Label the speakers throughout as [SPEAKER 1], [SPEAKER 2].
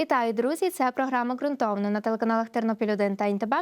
[SPEAKER 1] Вітаю, друзі! Це програма ґрунтовно на телеканалах Тернопіль 1 та НТБ.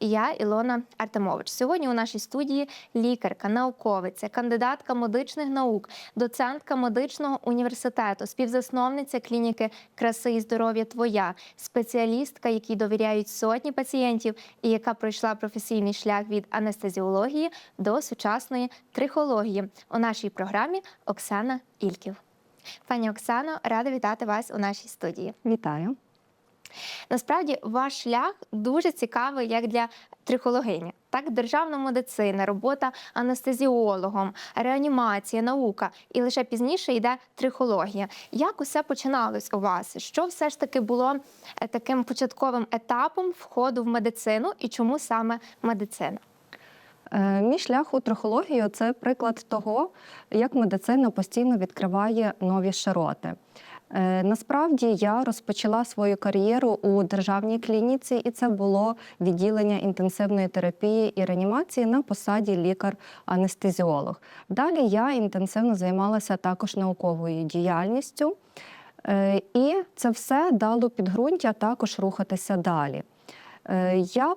[SPEAKER 1] І я Ілона Артемович. Сьогодні у нашій студії лікарка, науковиця, кандидатка медичних наук, доцентка медичного університету, співзасновниця клініки краси і здоров'я Твоя, спеціалістка, якій довіряють сотні пацієнтів, і яка пройшла професійний шлях від анестезіології до сучасної трихології. У нашій програмі Оксана Ільків. Пані Оксано, рада вітати вас у нашій студії.
[SPEAKER 2] Вітаю.
[SPEAKER 1] Насправді ваш шлях дуже цікавий як для трихологині. Так, державна медицина, робота анестезіологом, реанімація, наука, і лише пізніше йде трихологія. Як усе починалось у вас? Що все ж таки було е, таким початковим етапом входу в медицину і чому саме медицина?
[SPEAKER 2] Е, Мій шлях у трихологію це приклад того, як медицина постійно відкриває нові широти. Е, Насправді я розпочала свою кар'єру у державній клініці, і це було відділення інтенсивної терапії і реанімації на посаді лікар-анестезіолог. Далі я інтенсивно займалася також науковою діяльністю, Е, і це все дало підґрунтя також рухатися далі. Я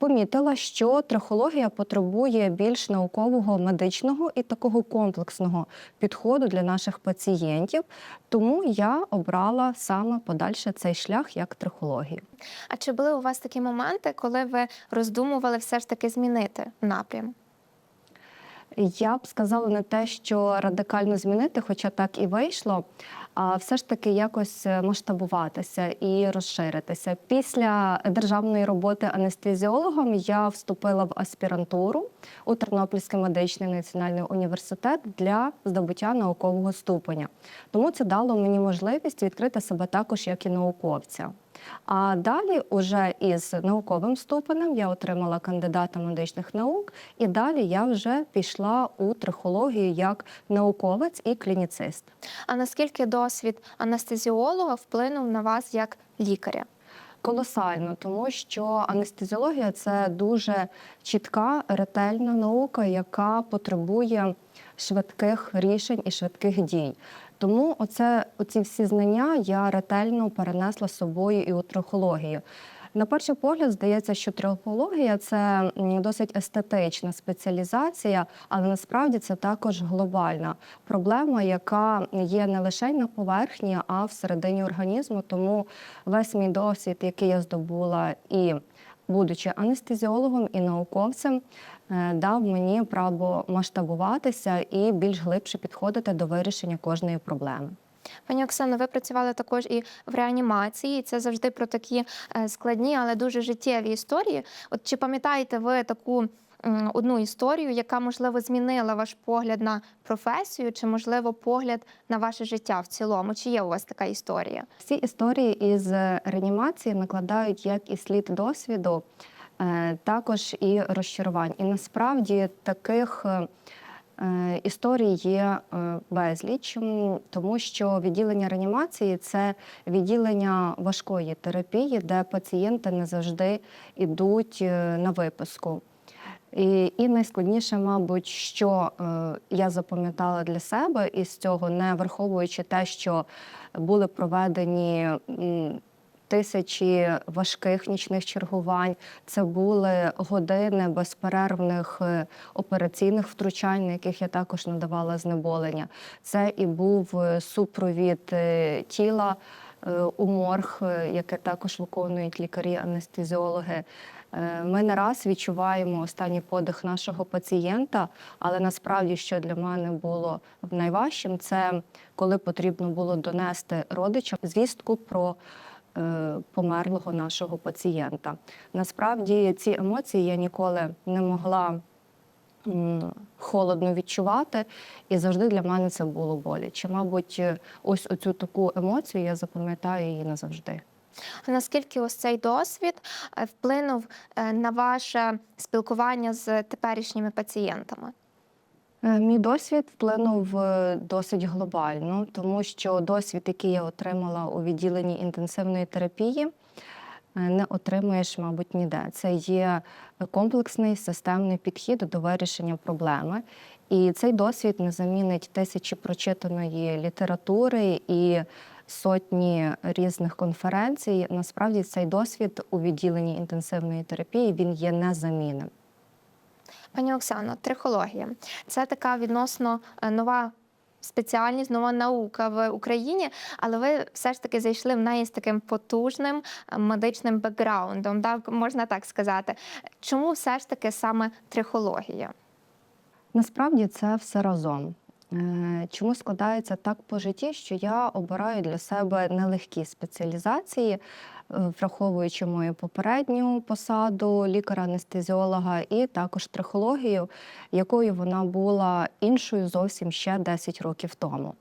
[SPEAKER 2] помітила, що трихологія потребує більш наукового, медичного і такого комплексного підходу для наших пацієнтів. Тому я обрала саме подальше цей шлях як трихологію.
[SPEAKER 1] А чи були у вас такі моменти, коли ви роздумували все ж таки змінити напрям?
[SPEAKER 2] Я б сказала не те, що радикально змінити, хоча так і вийшло, все ж таки якось масштабуватися і розширитися. Після державної роботи анестезіологом я вступила в аспірантуру у Тернопільський медичний національний університет для здобуття наукового ступеня. Тому це дало мені можливість відкрити себе також як і науковця. А далі, уже із науковим ступенем, я отримала кандидата медичних наук, і далі я вже пішла у трихологію як науковець і клініцист.
[SPEAKER 1] А наскільки досвід анестезіолога вплинув на вас як лікаря?
[SPEAKER 2] Колосально, тому що анестезіологія це дуже чітка, ретельна наука, яка потребує швидких рішень і швидких дій. Тому оце, оці всі знання я ретельно перенесла з собою і у трихологію. На перший погляд здається, що трихологія це досить естетична спеціалізація, але насправді це також глобальна проблема, яка є не лише на поверхні, а всередині організму. Тому весь мій досвід, який я здобула і будучи анестезіологом і науковцем, е, дав мені право масштабуватися і більш глибше підходити до вирішення кожної проблеми.
[SPEAKER 1] Пані Оксано, ви працювали також і в реанімації. Це завжди про такі е, складні, але дуже життєві історії. От чи пам'ятаєте ви таку одну історію, яка можливо змінила ваш погляд на професію, чи можливо погляд на ваше життя в цілому? Чи є у вас така історія?
[SPEAKER 2] Всі історії із реанімації накладають як і слід досвіду, е, також і розчарувань. І насправді таких е, е, історій є безліч, тому що відділення реанімації це відділення важкої терапії, де пацієнти не завжди йдуть на виписку. І, і найскладніше, мабуть, що е, я запам'ятала для себе із цього, не враховуючи те, що були проведені м, тисячі важких нічних чергувань, це були години безперервних е, операційних втручань, на яких я також надавала знеболення. Це і був е, супровід е, тіла у морг, яке також виконують лікарі-анестезіологи. Е, Ми не раз відчуваємо останній подих нашого пацієнта, але насправді, що для мене було найважчим, це коли потрібно було донести родичам звістку про е, померлого нашого пацієнта. Насправді ці емоції я ніколи не могла холодно відчувати, і завжди для мене це було боляче. Мабуть, е, ось оцю таку емоцію я запам'ятаю її назавжди.
[SPEAKER 1] Наскільки ось цей досвід е, вплинув е, на ваше спілкування з теперішніми пацієнтами?
[SPEAKER 2] Е, Мій досвід вплинув досить глобально, тому що досвід, який я отримала у відділенні інтенсивної терапії, не отримуєш, мабуть, ніде. Це є комплексний системний підхід до вирішення проблеми. І цей досвід не замінить тисячі прочитаної літератури і сотні різних конференцій. Насправді цей досвід у відділенні інтенсивної терапії він є незамінним.
[SPEAKER 1] Пані Оксано, трихологія це така відносно е, нова. Спеціальність, нова наука в Україні, але ви все ж таки зайшли в неї з таким потужним е, медичним бекграундом, так можна так сказати. Чому все ж таки саме трихологія?
[SPEAKER 2] Насправді це все разом. Е, Чому складається так по житті, що я обираю для себе нелегкі спеціалізації, е, враховуючи мою попередню посаду лікаря-анестезіолога і також трихологію, якою вона була іншою зовсім ще 10 років тому.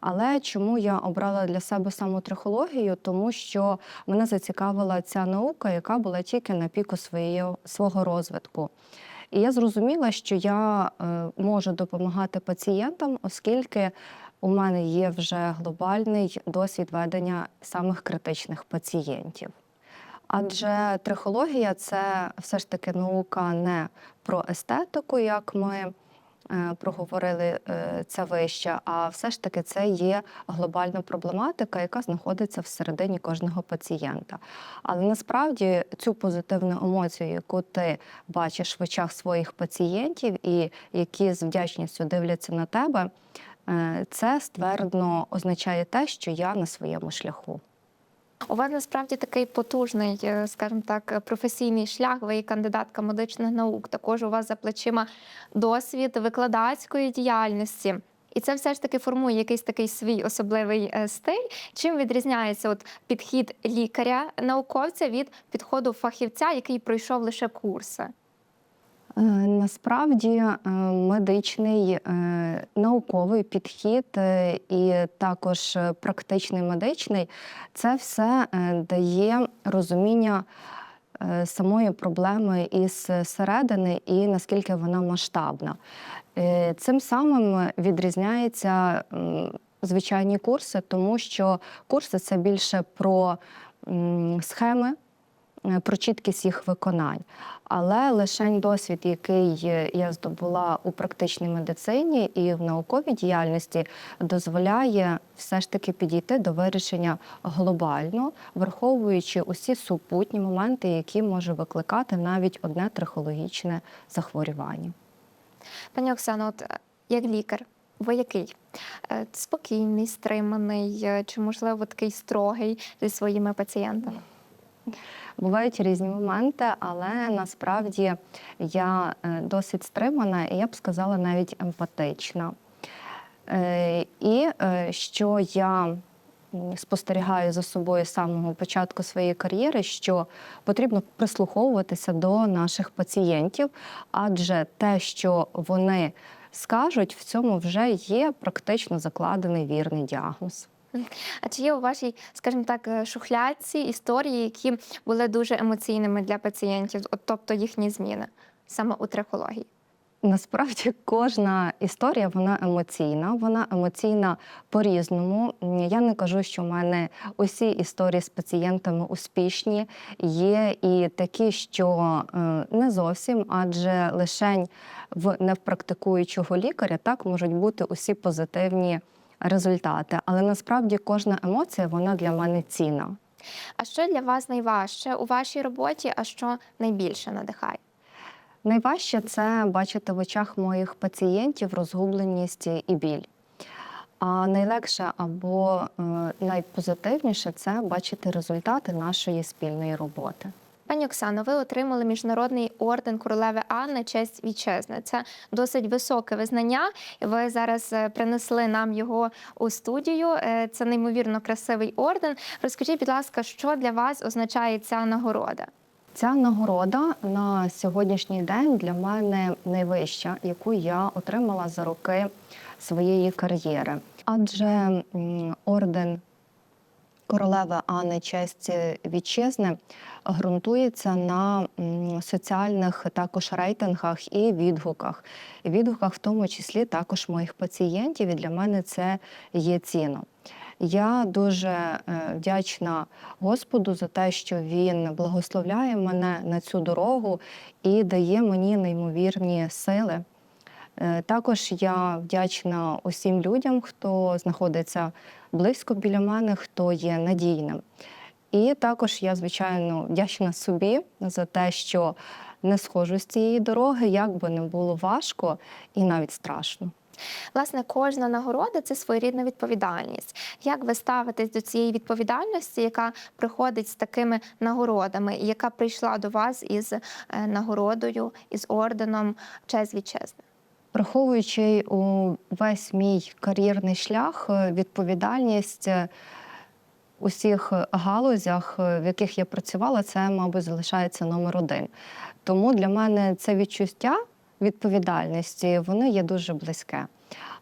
[SPEAKER 2] Але чому я обрала для себе саму трихологію? Тому що мене зацікавила ця наука, яка була тільки на піку своєї, свого розвитку. І я зрозуміла, що я е, можу допомагати пацієнтам, оскільки у мене є вже глобальний досвід ведення самих критичних пацієнтів. Адже трихологія це все ж таки наука не про естетику, як ми проговорили е, це вище, а все ж таки це є глобальна проблематика, яка знаходиться всередині кожного пацієнта. Але насправді цю позитивну емоцію, яку ти бачиш в очах своїх пацієнтів, і які з вдячністю дивляться на тебе, е, це ствердно означає те, що я на своєму шляху.
[SPEAKER 1] У вас насправді такий потужний, е, скажімо так, професійний шлях. Ви є кандидатка медичних наук. Також у вас за плечима досвід викладацької діяльності. І це все ж таки формує якийсь такий свій особливий е, стиль. Чим відрізняється от підхід лікаря-науковця від підходу фахівця, який пройшов лише курси?
[SPEAKER 2] Е, Насправді е, медичний е, науковий підхід і також практичний медичний це все дає розуміння самої проблеми із середини і наскільки вона масштабна. Цим самим відрізняються м, звичайні курси, тому що курси це більше про схеми, про чіткість їх виконань. Але лише досвід, який е, я здобула у практичній медицині і в науковій діяльності, дозволяє все ж таки підійти до вирішення глобально, враховуючи усі супутні моменти, які може викликати навіть одне трихологічне захворювання.
[SPEAKER 1] Пані Оксано, от е, як лікар, ви який? Е, Спокійний, стриманий, е, чи можливо такий строгий зі своїми пацієнтами?
[SPEAKER 2] Бувають різні моменти, але насправді я е, досить стримана, і я б сказала навіть емпатична. Е, І е, що я спостерігаю за собою з самого початку своєї кар'єри, що потрібно прислуховуватися до наших пацієнтів, адже те, що вони скажуть, в цьому вже є практично закладений вірний діагноз.
[SPEAKER 1] А чи є у вашій, скажімо так, е, шухлядці історії, які були дуже емоційними для пацієнтів, от, тобто їхні зміни саме у трихології?
[SPEAKER 2] Насправді кожна історія вона емоційна, вона емоційна по-різному. Я не кажу, що в мене усі історії з пацієнтами успішні. Є і такі, що е, не зовсім, адже лишень в невпрактикуючого лікаря так можуть бути усі позитивні результати. Але насправді кожна емоція вона для мене цінна.
[SPEAKER 1] А що для вас найважче у вашій роботі, а що найбільше надихає?
[SPEAKER 2] Найважче це бачити в очах моїх пацієнтів розгубленість і біль. А найлегше або е, найпозитивніше це бачити результати нашої спільної роботи.
[SPEAKER 1] Пані Оксано, ви отримали міжнародний орден королеви Анни честь вітчизни. Це досить високе визнання. Ви зараз е, принесли нам його у студію. Е, Це неймовірно красивий орден. Розкажіть, будь ласка, що для вас означає ця нагорода?
[SPEAKER 2] Ця нагорода на сьогоднішній день для мене найвища, яку я отримала за роки своєї кар'єри. Адже орден королеви Анни честь вітчизни ґрунтується на соціальних також рейтингах і відгуках. Відгуках, в тому числі також моїх пацієнтів, і для мене це є цінно. Я дуже е, вдячна Господу за те, що Він благословляє мене на цю дорогу і дає мені неймовірні сили Е, Також я вдячна усім людям, хто знаходиться близько біля мене, хто є надійним. І також я, звичайно, вдячна собі за те, що не схожу з цієї дороги, як би не було важко і навіть страшно.
[SPEAKER 1] Власне, кожна нагорода це своєрідна відповідальність. Як ви ставитесь до цієї відповідальності, яка приходить з такими нагородами, і яка прийшла до вас із е, нагородою, із орденом честь вітчизни?
[SPEAKER 2] Враховуючи у весь мій кар'єрний шлях, е, відповідальність усіх галузях, е, в яких я працювала, це, мабуть, залишається номер один. Тому для мене це відчуття відповідальності, воно є дуже близьке.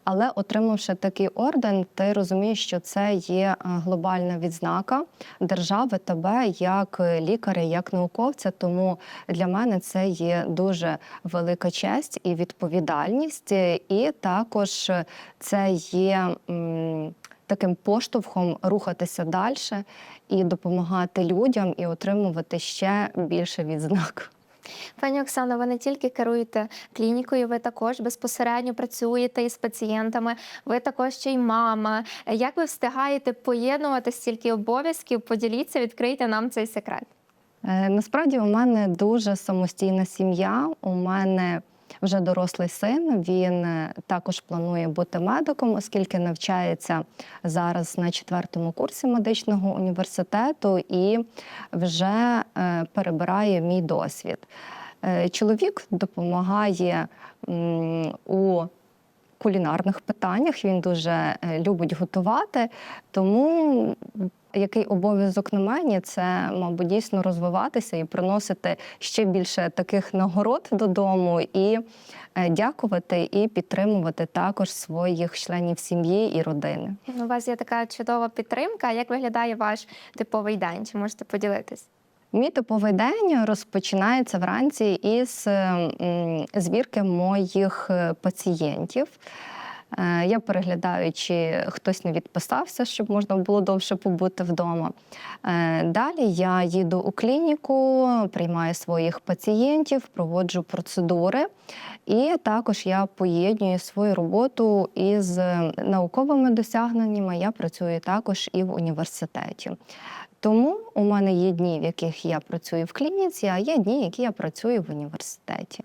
[SPEAKER 2] Але отримавши такий орден, ти розумієш, що це є е, глобальна відзнака держави тебе як лікаря, як науковця. Тому для мене це є дуже велика честь і відповідальність, і також це є таким поштовхом рухатися далі і допомагати людям і отримувати ще більше відзнак.
[SPEAKER 1] Пані Оксано, ви не тільки керуєте клінікою, ви також безпосередньо працюєте із пацієнтами, ви також ще й мама. Як ви встигаєте поєднувати стільки обов'язків? Поділіться, відкрийте нам цей секрет.
[SPEAKER 2] Е, Насправді у мене дуже самостійна сім'я. У мене вже дорослий син. Він е, також планує бути медиком, оскільки навчається зараз на четвертому курсі медичного університету і вже е, перебирає мій досвід. Е, Чоловік допомагає у кулінарних питаннях. Він дуже любить готувати, тому який обов'язок на мені, це, мабуть, дійсно розвиватися і приносити ще більше таких нагород додому, і е, дякувати і підтримувати також своїх членів сім'ї і родини.
[SPEAKER 1] У вас є така чудова підтримка. Як виглядає ваш типовий день? Чи можете поділитись?
[SPEAKER 2] Мій типовий день розпочинається вранці із м, звірки моїх е, пацієнтів. Е, Я переглядаю, чи хтось не відписався, щоб можна було довше побути вдома. Е, Далі я їду у клініку, приймаю своїх пацієнтів, проводжу процедури. І також я поєднюю свою роботу із науковими досягненнями. Я працюю також і в університеті. Тому у мене є дні, в яких я працюю в клініці, а є дні, які я працюю в університеті.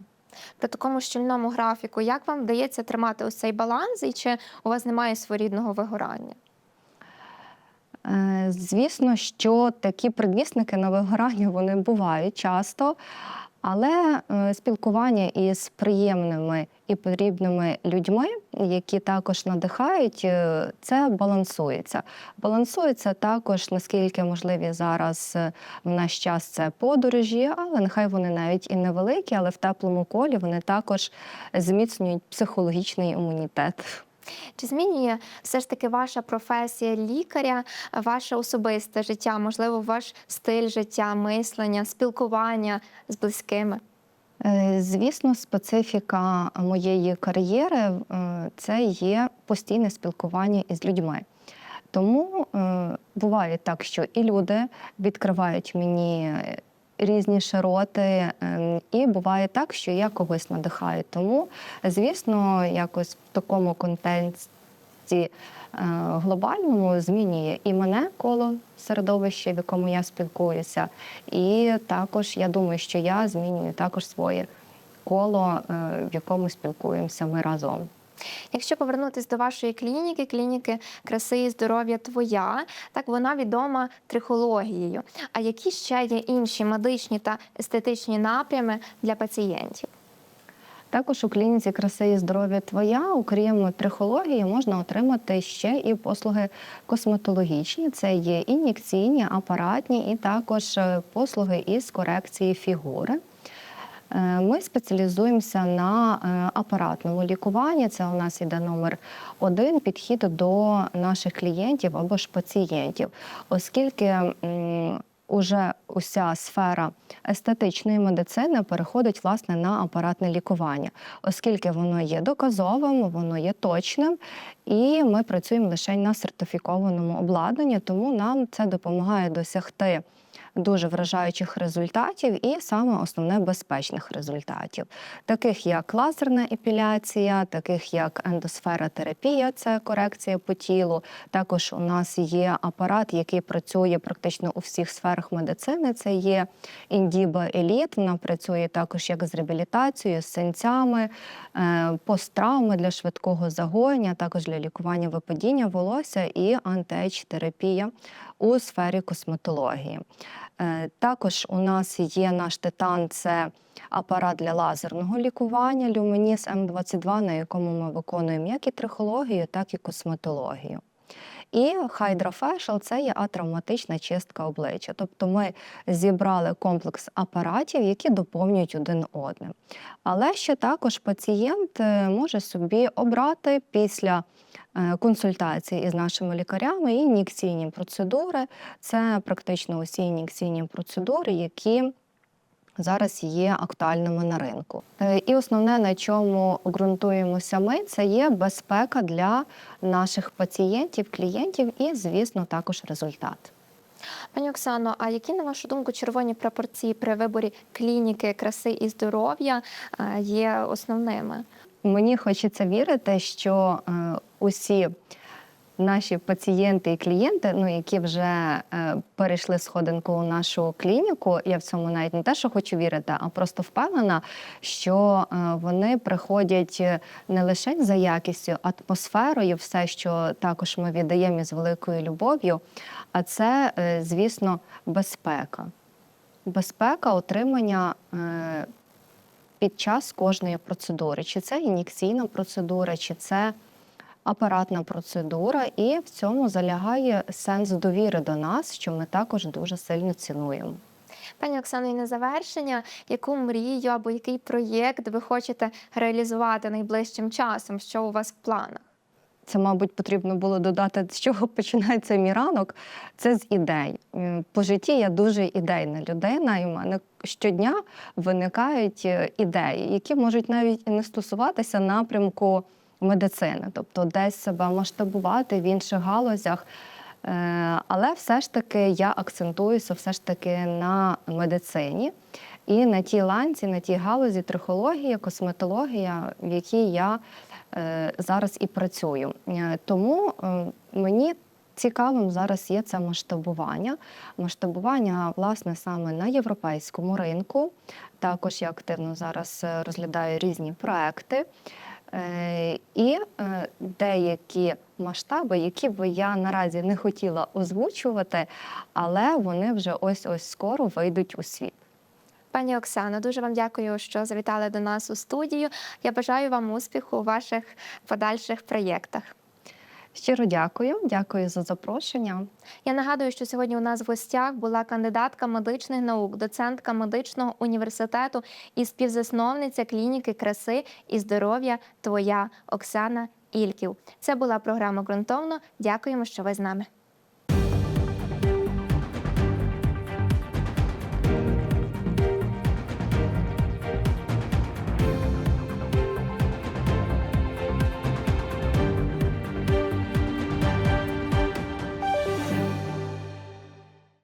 [SPEAKER 1] При такому щільному графіку, як вам вдається тримати ось цей баланс, і чи у вас немає своєрідного вигорання?
[SPEAKER 2] Е, Звісно, що такі предвісники на вигорання вони бувають часто, але е, спілкування із приємними і потрібними людьми, які також надихають, е, це балансується. Балансується також, наскільки можливі зараз е, в наш час це подорожі, але нехай вони навіть і невеликі, але в теплому колі вони також зміцнюють психологічний імунітет.
[SPEAKER 1] Чи змінює все ж таки ваша професія лікаря, ваше особисте життя, можливо, ваш стиль життя, мислення, спілкування з близькими?
[SPEAKER 2] Е, Звісно, специфіка моєї кар'єри е, це є постійне спілкування із людьми. Тому е, буває так, що і люди відкривають мені різні широти, е, і буває так, що я когось надихаю. Тому, звісно, якось в такому контексті е, глобальному змінює і мене коло середовища, в якому я спілкуюся. І також я думаю, що я змінюю також своє коло, е, в якому спілкуємося ми разом.
[SPEAKER 1] Якщо повернутися до вашої клініки, клініки краси і здоров'я твоя, так вона відома трихологією. А які ще є інші медичні та естетичні напрями для пацієнтів?
[SPEAKER 2] Також у клініці краси і здоров'я твоя, окрім трихології, можна отримати ще і послуги косметологічні. Це є ін'єкційні, апаратні, і також е, послуги із корекції фігури. Е, Ми спеціалізуємося на е, апаратному лікуванні. Це у нас іде номер один підхід до наших клієнтів або ж пацієнтів, оскільки уже уся сфера естетичної медицини переходить власне на апаратне лікування, оскільки воно є доказовим, воно є точним, і ми працюємо лише на сертифікованому обладнанні, тому нам це допомагає досягти дуже вражаючих результатів і саме основне безпечних результатів, таких як лазерна епіляція, таких як ендосфера терапія, це корекція по тілу. Також у нас є апарат, який працює практично у всіх сферах медицини. Це є індіба еліт. Вона працює також як з реабілітацією, з синцями, е, посттравми для швидкого загоєння, також для лікування випадіння волосся і антиейдж-терапія у сфері косметології. Е, Також у нас є наш титан, це апарат для лазерного лікування Люмініс М22, на якому ми виконуємо як і трихологію, так і косметологію. І Hydra – це є атравматична чистка обличчя. Тобто ми зібрали комплекс апаратів, які доповнюють один одне. Але ще також пацієнт е, може собі обрати після консультації із нашими лікарями і ін'єкційні процедури. Це практично усі ін'єкційні процедури, які зараз є актуальними на ринку. Е, І основне, на чому ґрунтуємося ми, це є безпека для наших пацієнтів, клієнтів і, звісно, також результат.
[SPEAKER 1] Пані Оксано, а які, на вашу думку, червоні пропорції при виборі клініки краси і здоров'я е, є основними?
[SPEAKER 2] Мені хочеться вірити, що е, усі наші пацієнти і клієнти, ну які вже е, перейшли сходинку у нашу клініку, я в цьому навіть не те, що хочу вірити, а просто впевнена, що е, вони приходять е, не лише за якістю, атмосферою, все, що також ми віддаємо із великою любов'ю, а це, е, звісно, безпека. Безпека отримання. е, під час кожної процедури, чи це ін'єкційна процедура, чи це апаратна процедура, і в цьому залягає сенс довіри до нас, що ми також дуже сильно цінуємо.
[SPEAKER 1] Пані Оксано, і на завершення, яку мрію або який проєкт ви хочете реалізувати найближчим часом? Що у вас в планах?
[SPEAKER 2] Це, мабуть, потрібно було додати, з чого починається мій ранок. Це з ідей. По житті я дуже ідейна людина, і в мене щодня виникають е, ідеї, які можуть навіть і не стосуватися напрямку медицини, тобто десь себе масштабувати в інших галузях. Е, Але все ж таки я акцентуюся все ж таки на медицині і на тій ланці, на тій галузі трихологія, косметологія, в якій я е, зараз і працюю. Е, Тому мені цікавим зараз є це масштабування. Масштабування, власне, саме на європейському ринку. Також я активно зараз розглядаю різні проекти. Е, І е, деякі масштаби, які би я наразі не хотіла озвучувати, але вони вже ось ось скоро вийдуть у світ.
[SPEAKER 1] Пані Оксано, дуже вам дякую, що завітали до нас у студію. Я бажаю вам успіху у ваших подальших проєктах.
[SPEAKER 2] Щиро дякую, дякую за запрошення.
[SPEAKER 1] Я нагадую, що сьогодні у нас в гостях була кандидатка медичних наук, доцентка медичного університету і співзасновниця клініки краси і здоров'я Твоя Оксана Ільків. Це була програма ґрунтовно. Дякуємо, що ви з нами.